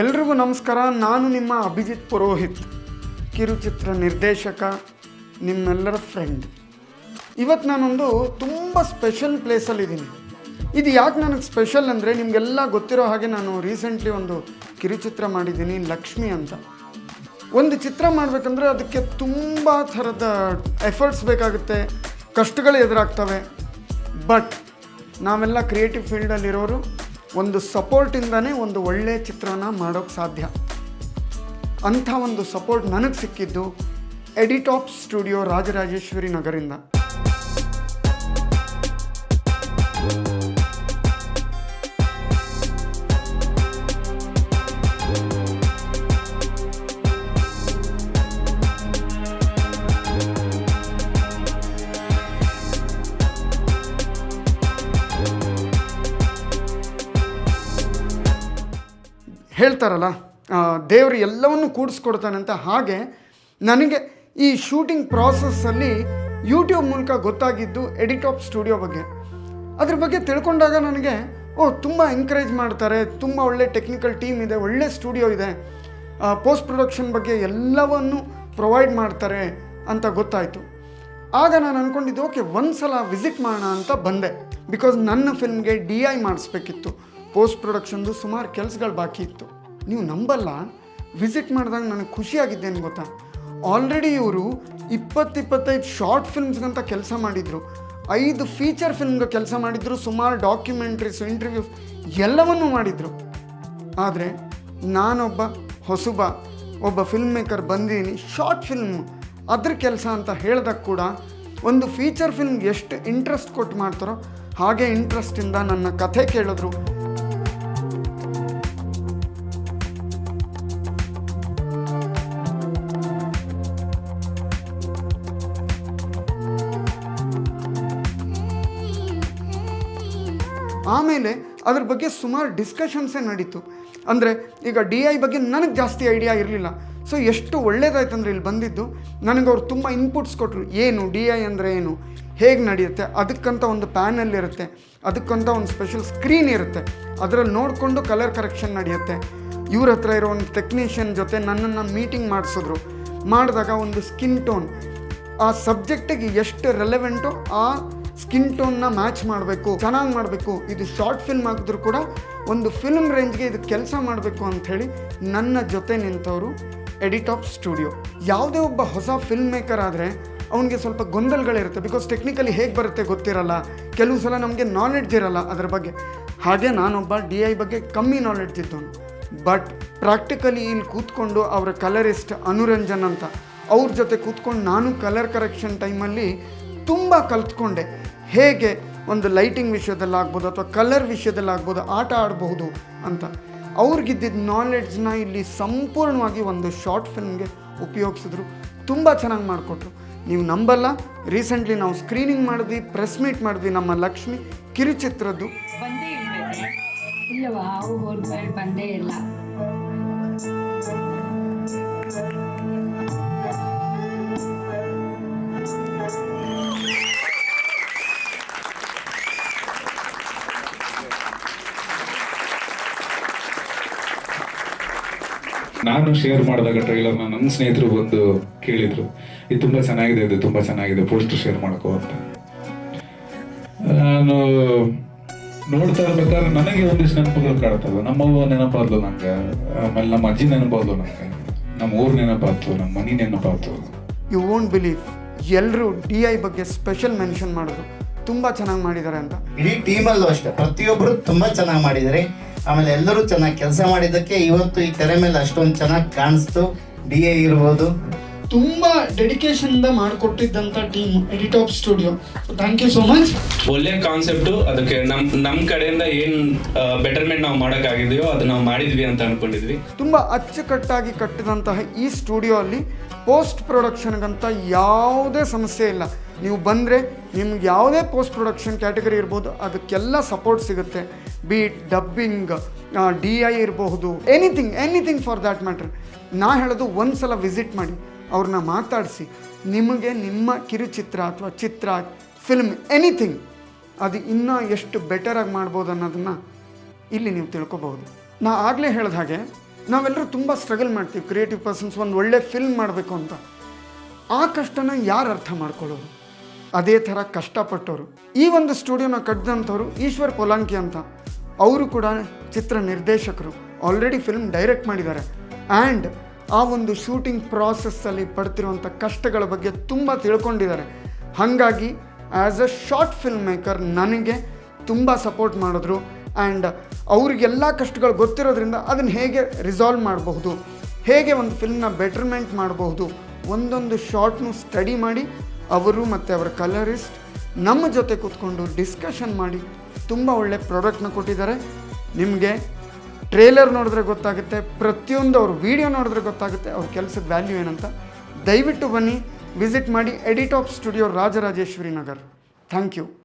ಎಲ್ರಿಗೂ ನಮಸ್ಕಾರ. ನಾನು ನಿಮ್ಮ ಅಭಿಜಿತ್ ಪುರೋಹಿತ್, ಕಿರುಚಿತ್ರ ನಿರ್ದೇಶಕ, ನಿಮ್ಮೆಲ್ಲರ ಫ್ರೆಂಡ್ ಇವತ್ತು ನಾನೊಂದು ತುಂಬ ಸ್ಪೆಷಲ್ ಪ್ಲೇಸಲ್ಲಿದ್ದೀನಿ ಇದು ಯಾಕೆ ನನಗೆ ಸ್ಪೆಷಲ್ ಅಂದರೆ ನಿಮಗೆಲ್ಲ ಗೊತ್ತಿರೋ ಹಾಗೆ ನಾನು ರೀಸೆಂಟ್ಲಿ ಒಂದು ಕಿರುಚಿತ್ರ ಮಾಡಿದ್ದೀನಿ ಲಕ್ಷ್ಮಿ ಅಂತ. ಒಂದು ಚಿತ್ರ ಮಾಡಬೇಕಂದ್ರೆ ಅದಕ್ಕೆ ತುಂಬ ಥರದ ಎಫರ್ಟ್ಸ್ ಬೇಕಾಗುತ್ತೆ, ಕಷ್ಟಗಳು ಎದುರಾಗ್ತವೆ. ಬಟ್ ನಾವೆಲ್ಲ ಕ್ರಿಯೇಟಿವ್ ಫೀಲ್ಡಲ್ಲಿರೋರು ಒಂದು ಸಪೋರ್ಟಿಂದನೇ ಒಂದು ಒಳ್ಳೆಯ ಚಿತ್ರನ ಮಾಡೋಕ್ಕೆ ಸಾಧ್ಯ. ಅಂಥ ಒಂದು ಸಪೋರ್ಟ್ ನನಗೆ ಸಿಕ್ಕಿದ್ದು ಎಡಿಟಾಪ್ ಸ್ಟುಡಿಯೋ ರಾಜರಾಜೇಶ್ವರಿ ನಗರಿಂದ. ಹೇಳ್ತಾರಲ್ಲ ದೇವರು ಎಲ್ಲವನ್ನು ಕೂಡಿಸ್ಕೊಡ್ತಾನೆ ಅಂತ ಹಾಗೆ ನನಗೆ ಈ ಶೂಟಿಂಗ್ ಪ್ರಾಸೆಸ್ಸಲ್ಲಿ ಯೂಟ್ಯೂಬ್ ಮೂಲಕ ಗೊತ್ತಾಗಿದ್ದು ಎಡಿಟಾಪ್ ಸ್ಟುಡಿಯೋ ಬಗ್ಗೆ. ಅದ್ರ ಬಗ್ಗೆ ತಿಳ್ಕೊಂಡಾಗ ನನಗೆ, ಓ, ತುಂಬ ಎಂಕರೇಜ್ ಮಾಡ್ತಾರೆ, ತುಂಬ ಒಳ್ಳೆ ಟೆಕ್ನಿಕಲ್ ಟೀಮ್ ಇದೆ, ಒಳ್ಳೆ ಸ್ಟುಡಿಯೋ ಇದೆ ಪೋಸ್ಟ್ ಪ್ರೊಡಕ್ಷನ್ ಬಗ್ಗೆ ಎಲ್ಲವನ್ನು ಪ್ರೊವೈಡ್ ಮಾಡ್ತಾರೆ ಅಂತ ಗೊತ್ತಾಯಿತು. ಆಗ ನಾನು ಅಂದ್ಕೊಂಡಿದ್ದು ಓಕೆ ಒಂದು ಸಲ ವಿಸಿಟ್ ಮಾಡೋಣ ಅಂತ ಬಂದೆ ಬಿಕಾಸ್ ನನ್ನ ಫಿಲ್ಮ್ಗೆ ಡಿ ಐ ಮಾಡಿಸ್ಬೇಕಿತ್ತು. ಪೋಸ್ಟ್ ಪ್ರೊಡಕ್ಷನ್ದು ಸುಮಾರು ಕೆಲಸಗಳು ಬಾಕಿ ಇತ್ತು. ನೀವು ನಂಬಲ್ಲ? ವಿಸಿಟ್ ಮಾಡಿದಾಗ ನನಗೆ ಖುಷಿಯಾಗಿದ್ದೇನು ಗೊತ್ತಾ? ಆಲ್ರೆಡಿ ಇವರು ಇಪ್ಪತ್ತಿಪ್ಪತ್ತೈದು ಶಾರ್ಟ್ ಫಿಲ್ಮ್ಸ್ಗಂತ ಕೆಲಸ ಮಾಡಿದರು. ಐದು ಫೀಚರ್ ಫಿಲ್ಮ್ಗೆ ಕೆಲಸ ಮಾಡಿದರು, ಸುಮಾರು ಡಾಕ್ಯುಮೆಂಟ್ರೀಸ್, ಇಂಟರ್ವ್ಯೂಸ್ ಎಲ್ಲವನ್ನೂ ಮಾಡಿದರು. ಆದರೆ ನಾನೊಬ್ಬ ಹೊಸಬ, ಒಬ್ಬ ಫಿಲ್ಮ್ ಮೇಕರ್ ಬಂದಿದ್ದೀನಿ ಶಾರ್ಟ್ ಫಿಲ್ಮ್ ಅದ್ರ ಕೆಲಸ ಅಂತ ಹೇಳಿದಾಗ ಕೂಡ ಒಂದು ಫೀಚರ್ ಫಿಲ್ಮ್ಗೆ ಎಷ್ಟು ಇಂಟ್ರೆಸ್ಟ್ ಕೊಟ್ಟು ಮಾಡ್ತಾರೋ ಹಾಗೆ ಇಂಟ್ರೆಸ್ಟಿಂದ ನನ್ನ ಕಥೆ ಕೇಳಿದ್ರು. ಆಮೇಲೆ ಅದ್ರ ಬಗ್ಗೆ ಸುಮಾರು ಡಿಸ್ಕಷನ್ಸೇ ನಡೀತು. ಅಂದರೆ ಈಗ ಡಿ ಐ ಬಗ್ಗೆ ನನಗೆ ಜಾಸ್ತಿ ಐಡಿಯಾ ಇರಲಿಲ್ಲ. ಸೊ ಎಷ್ಟು ಒಳ್ಳೇದಾಯ್ತು ಅಂದರೆ ಇಲ್ಲಿ ಬಂದಿದ್ದು, ನನಗೆ ಅವ್ರು ತುಂಬ ಇನ್ಪುಟ್ಸ್ ಕೊಟ್ಟರು ಏನು ಡಿ ಐ ಅಂದರೆ ಏನು? ಹೇಗೆ ನಡೆಯುತ್ತೆ? ಅದಕ್ಕಂತ ಒಂದು ಪ್ಯಾನಲ್ ಇರುತ್ತೆ. ಅದಕ್ಕಂತ ಒಂದು ಸ್ಪೆಷಲ್ ಸ್ಕ್ರೀನ್ ಇರುತ್ತೆ. ಅದರಲ್ಲಿ ನೋಡಿಕೊಂಡು ಕಲರ್ ಕರೆಕ್ಷನ್ ನಡೆಯುತ್ತೆ. ಇವ್ರ ಹತ್ರ ಇರೋ ಒಂದು ಟೆಕ್ನಿಷಿಯನ್ ಜೊತೆ ನನ್ನನ್ನು ಮೀಟಿಂಗ್ ಮಾಡಿಸಿದ್ರು. ಮಾಡಿದಾಗ ಒಂದು ಸ್ಕಿನ್ ಟೋನ್ ಆ ಸಬ್ಜೆಕ್ಟಿಗೆ ಎಷ್ಟು ರೆಲೆವೆಂಟು ಆ ಸ್ಕಿನ್ ಟೋನ್ನ ಮ್ಯಾಚ್ ಮಾಡಬೇಕು, ಚೆನ್ನಾಗಿ ಮಾಡಬೇಕು. ಇದು ಶಾರ್ಟ್ ಫಿಲ್ಮ್ ಆಗಿದ್ರು ಕೂಡ ಒಂದು ಫಿಲ್ಮ್ ರೇಂಜ್ಗೆ ಇದು ಕೆಲಸ ಮಾಡಬೇಕು ಅಂಥೇಳಿ ನನ್ನ ಜೊತೆ ನಿಂತವರು ಎಡಿಟ್ ಆಫ್ ಸ್ಟುಡಿಯೋ ಯಾವುದೇ ಒಬ್ಬ ಹೊಸ ಫಿಲ್ಮ್ ಮೇಕರ್ ಆದರೆ ಅವನಿಗೆ ಸ್ವಲ್ಪ ಗೊಂದಲಗಳಿರುತ್ತೆ ಬಿಕಾಸ್ ಟೆಕ್ನಿಕಲಿ ಹೇಗೆ ಬರುತ್ತೆ ಗೊತ್ತಿರಲ್ಲ. ಕೆಲವು ಸಲ ನಮಗೆ ನಾಲೆಡ್ಜ್ ಇರಲ್ಲ ಅದರ ಬಗ್ಗೆ. ಹಾಗೆ ನಾನೊಬ್ಬ ಡಿ ಐ ಬಗ್ಗೆ ಕಮ್ಮಿ ನಾಲೆಡ್ಜ್ ಇದ್ದವನು. ಬಟ್ ಪ್ರಾಕ್ಟಿಕಲಿ ಇಲ್ಲಿ ಕೂತ್ಕೊಂಡು ಅವರ ಕಲರಿಸ್ಟ್ ಅನುರಂಜನ್ ಅಂತ, ಅವ್ರ ಜೊತೆ ಕೂತ್ಕೊಂಡು ನಾನು ಕಲರ್ ಕರೆಕ್ಷನ್ ಟೈಮಲ್ಲಿ ತುಂಬ ಕಲ್ತ್ಕೊಂಡೆ. ಹೇಗೆ ಒಂದು ಲೈಟಿಂಗ್ ವಿಷಯದಲ್ಲಾಗ್ಬೋದು ಅಥವಾ ಕಲರ್ ವಿಷಯದಲ್ಲಾಗ್ಬೋದು ಆಟ ಆಡಬಹುದು ಅಂತ. ಅವ್ರಿಗಿದ್ದಿದ್ದ ನಾಲೆಡ್ಜ್ನ ಇಲ್ಲಿ ಸಂಪೂರ್ಣವಾಗಿ ಒಂದು ಶಾರ್ಟ್ ಫಿಲ್ಮ್ಗೆ ಉಪಯೋಗಿಸಿದ್ರು. ತುಂಬ ಚೆನ್ನಾಗಿ ಮಾಡಿಕೊಟ್ರು. ನೀವು ನಂಬಲ್ಲ ರೀಸೆಂಟ್ಲಿ ನಾವು ಸ್ಕ್ರೀನಿಂಗ್ ಮಾಡಿದ್ವಿ ಪ್ರೆಸ್ ಮೀಟ್ ಮಾಡಿದ್ವಿ ನಮ್ಮ ಲಕ್ಷ್ಮಿ ಕಿರುಚಿತ್ರದ್ದು. ಬಂದೇ ಇಲ್ಲ. ನಾನು ಶೇರ್ ಮಾಡಿದಾಗ ಟ್ರೈಲರ್ನ ನನ್ನ ಸ್ನೇಹಿತರು ಬಂದು ಕೇಳಿದ್ರು ಇದು ತುಂಬಾ ಚೆನ್ನಾಗಿದೆ ಇದು ತುಂಬಾ ಚೆನ್ನಾಗಿದೆ ಪೋಸ್ಟರ್ ಶೇರ್ ಮಾಡ್ಕೋ ಅಂತ. ನಾನು ನೋಡ್ತಾ ಇರ್ಬೇಕಾದ್ರೆ ನನಗೆ ಒಂದಿಷ್ಟು ನೆನಪುಗಳು ಕಾಡ್ತಾವೆ ನಮ್ಮವ್ವ ನೆನಪಾದ್ಲು ನಂಗೆ ಆಮೇಲೆ ನಮ್ಮ ಅಜ್ಜಿ ನೆನಪಾದ್ಲು ನಂಗೆ ನಮ್ಮ ಊರ್ ನೆನಪಾಯ್ತು ನಮ್ಮ ಮನಿ ನೆನಪಾಯ್ತು. ಯು ವೋಂಟ್ ಬಿಲೀವ್ ಎಲ್ಲರೂ ಡಿ ಐ ಬಗ್ಗೆ ಸ್ಪೆಷಲ್ ಮೆನ್ಷನ್ ಮಾಡಿದ್ರು. ತುಂಬಾ ಚೆನ್ನಾಗಿ ಮಾಡಿದ್ದಾರೆ ಅಂತ. ಇಡೀ ಟೀಮಲ್ಲೂ ಅಷ್ಟೇ ಪ್ರತಿಯೊಬ್ಬರು ತುಂಬಾ ಚೆನ್ನಾಗಿ ಮಾಡಿದ್ದಾರೆ. ಆಮೇಲೆ ಎಲ್ಲರೂ ಚೆನ್ನಾಗಿ ಕೆಲಸ ಮಾಡಿದ್ದಕ್ಕೆ ಇವತ್ತು ಈ ತೆರೆ ಮೇಲೆ ಅಷ್ಟೊಂದು ಚೆನ್ನಾಗಿ ಕಾಣಿಸ್ತು. ಡಿ ಎ ಇರ್ಬೋದು. ತುಂಬ ಇಂದ ಮಾಡಿಕೊಟ್ಟಿದ್ದಂಥ team edit up studio thank you so much ಒಳ್ಳೆ ಕಾನ್ಸೆಪ್ಟ್ ಅದಕ್ಕೆ ನಮ್ ನಮ್ ಕಡೆಯಿಂದ ಏನ್ ಬೆಟರ್ಮೆಂಟ್ ನಾವು ಮಾಡೋಕ್ಕಾಗಿದೆಯೋ ಅದು ನಾವು ಮಾಡಿದ್ವಿ ಅಂತ ಅನ್ಕೊಂಡಿದ್ವಿ. ತುಂಬ ಅಚ್ಚುಕಟ್ಟಾಗಿ ಕಟ್ಟಿದಂತಹ ಈ ಸ್ಟುಡಿಯೋ ಅಲ್ಲಿ ಪೋಸ್ಟ್ ಪ್ರೊಡಕ್ಷನ್ಗಂತ ಯಾವುದೇ ಸಮಸ್ಯೆ ಇಲ್ಲ. ನೀವು ಬಂದರೆ ನಿಮ್ಗೆ ಯಾವುದೇ ಪೋಸ್ಟ್ ಪ್ರೊಡಕ್ಷನ್ ಕ್ಯಾಟಗರಿ ಇರ್ಬೋದು ಅದಕ್ಕೆಲ್ಲ ಸಪೋರ್ಟ್ ಸಿಗುತ್ತೆ. ಬೀಟ್ ಡಬ್ಬಿಂಗ್ ಡಿ ಐ ಇರಬಹುದು anything anything for that matter ನಾ ಹೇಳೋದು ಒಂದು ಸಲ ವಿಸಿಟ್ ಮಾಡಿ ಅವ್ರನ್ನ ಮಾತಾಡಿಸಿ. ನಿಮಗೆ ನಿಮ್ಮ ಕಿರುಚಿತ್ರ ಅಥವಾ ಚಿತ್ರ ಫಿಲ್ಮ್ ಎನಿಥಿಂಗ್ ಅದು ಇನ್ನೂ ಎಷ್ಟು ಬೆಟರಾಗಿ ಮಾಡ್ಬೋದು ಅನ್ನೋದನ್ನು ಇಲ್ಲಿ ನೀವು ತಿಳ್ಕೊಬಹುದು. ನಾ ಆಗಲೇ ಹೇಳಿದ ಹಾಗೆ ನಾವೆಲ್ಲರೂ ತುಂಬ ಸ್ಟ್ರಗಲ್ ಮಾಡ್ತೀವಿ. ಕ್ರಿಯೇಟಿವ್ ಪರ್ಸನ್ಸ್ ಒಂದು ಒಳ್ಳೆ ಫಿಲ್ಮ್ ಮಾಡಬೇಕು ಅಂತ. ಆ ಕಷ್ಟನ ಯಾರು ಅರ್ಥ ಮಾಡ್ಕೊಳ್ಳೋರು ಅದೇ ಥರ ಕಷ್ಟಪಟ್ಟವರು. ಈ ಒಂದು ಸ್ಟುಡಿಯೋನ ಕಟ್ಟಿದಂಥವ್ರು ಈಶ್ವರ್ ಪೊಲಾಂಕಿ ಅಂತ. ಅವರು ಕೂಡ ಚಿತ್ರ ನಿರ್ದೇಶಕರು. ಆಲ್ರೆಡಿ ಫಿಲ್ಮ್ ಡೈರೆಕ್ಟ್ ಮಾಡಿದ್ದಾರೆ. ಆ್ಯಂಡ್ ಆ ಒಂದು ಶೂಟಿಂಗ್ ಪ್ರಾಸೆಸ್ಸಲ್ಲಿ ಪಡ್ತಿರುವಂಥ ಕಷ್ಟಗಳ ಬಗ್ಗೆ ತುಂಬ ತಿಳ್ಕೊಂಡಿದ್ದಾರೆ. ಹಾಗಾಗಿ as a short film maker ನನಗೆ ತುಂಬ ಸಪೋರ್ಟ್ ಮಾಡಿದ್ರು. ಆ್ಯಂಡ್ ಅವ್ರಿಗೆಲ್ಲ ಕಷ್ಟಗಳು ಗೊತ್ತಿರೋದ್ರಿಂದ ಅದನ್ನು ಹೇಗೆ ರಿಸಾಲ್ವ್ ಮಾಡಬಹುದು, ಹೇಗೆ ಒಂದು ಫಿಲ್ಮ್ನ ಬೆಟರ್ಮೆಂಟ್ ಮಾಡಬಹುದು, ಒಂದೊಂದು ಶಾರ್ಟ್ನು ಸ್ಟಡಿ ಮಾಡಿ, ಅವರು ಮತ್ತು ಅವರ ಕಲರಿಸ್ಟ್ ನಮ್ಮ ಜೊತೆ ಕೂತ್ಕೊಂಡು ಡಿಸ್ಕಷನ್ ಮಾಡಿ ತುಂಬ ಒಳ್ಳೆ ಪ್ರಾಡಕ್ಟ್ನ ಕೊಟ್ಟಿದ್ದಾರೆ. ನಿಮಗೆ ಟ್ರೇಲರ್ ನೋಡಿದ್ರೆ ಗೊತ್ತಾಗುತ್ತೆ, ಪ್ರತಿಯೊಂದು ಅವ್ರ ವಿಡಿಯೋ ನೋಡಿದ್ರೆ ಗೊತ್ತಾಗುತ್ತೆ ಅವ್ರ ಕೆಲಸದ ವ್ಯಾಲ್ಯೂ ಏನಂತ. ದಯವಿಟ್ಟು ಬನ್ನಿ ವಿಸಿಟ್ ಮಾಡಿ edit of studio Rajarajeshwari Nagar. Thank you